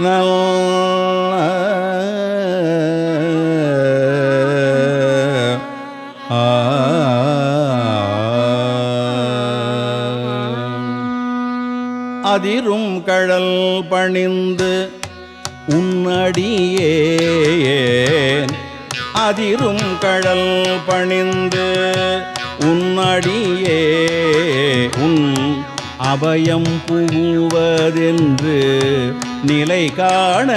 No. அதிரும் கடல் பணிந்து உன்னடியே அதிரும் கடல் பணிந்து உன்னடியே உன் அபயம் புகுவதென்று நிலை காண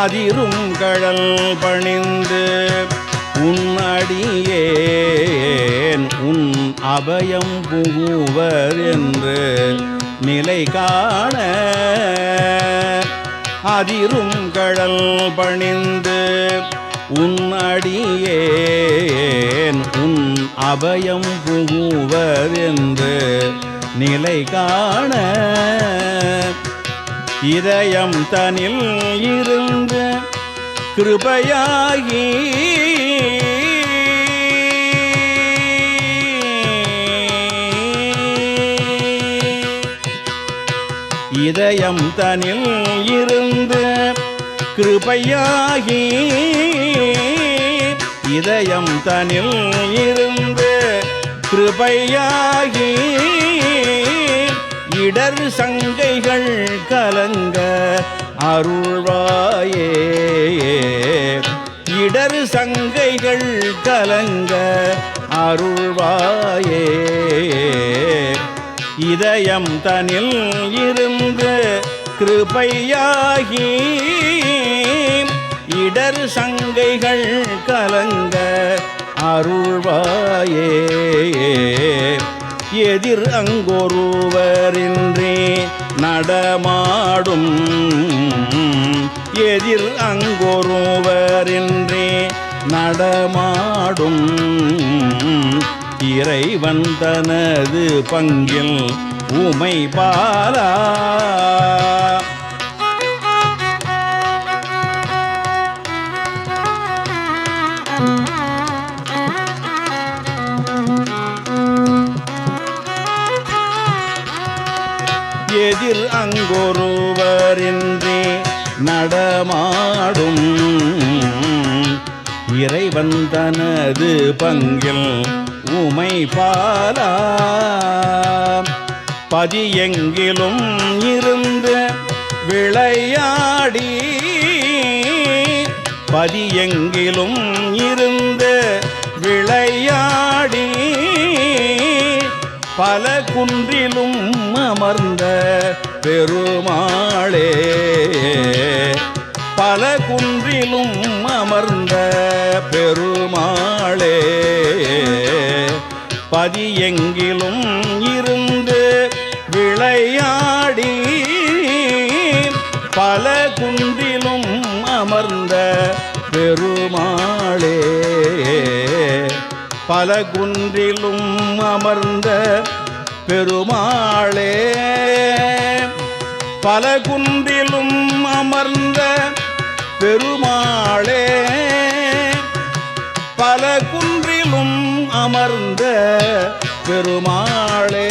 அதிரும் கழல் பணிந்து உன்னடியேன் உன் அபயம் புகுவர் என்று நிலை காண அதிரும் கழல் பணிந்து உன்னடியேன் உன் அபயம் புகுவர் என்று நிலை காண இதயம் தனில் இருந்து கிருபையாகி இதயம் தனில் இருந்து கிருபையாகி இதயம் தனில் இருந்து கிருபையாகி இடர் சங்கைகள் கலங்க அருள்வாயே. இடர் சங்கைகள் கலங்க அருள்வாயே. இதயம் தனில் இருந்து கிருபையாகி இடர் சங்கைகள் கலங்க அருள்வாயே. எதிர் அங்கொருவரின்றி நடமாடும். எதிர் அங்கொருவரின்றி நடமாடும். இறைவன் தனது பங்கில் உமை பாலா. எதிர் அங்கொருவரின்றி நடமாடும். இறைவன் தனது பங்கில் உமை பாலா பதியெங்கிலும் இருந்து விளையாடி. பதியெங்கிலும் இருந்து விளையாடி. பல குன்றிலும் அமர்ந்த பெருமாளே. பல குன்றிலும் அமர்ந்த பெருமாளே. பதி எங்கிலும் இருந்து விளையாடி பல குன்றிலும் அமர்ந்த பெருமாளே. பல குன்றிலும் அமர்ந்த பெருமாளே. பல குன்றிலும் அமர்ந்த பெருமாளே. பல குன்றிலும் அமர்ந்த பெருமாளே.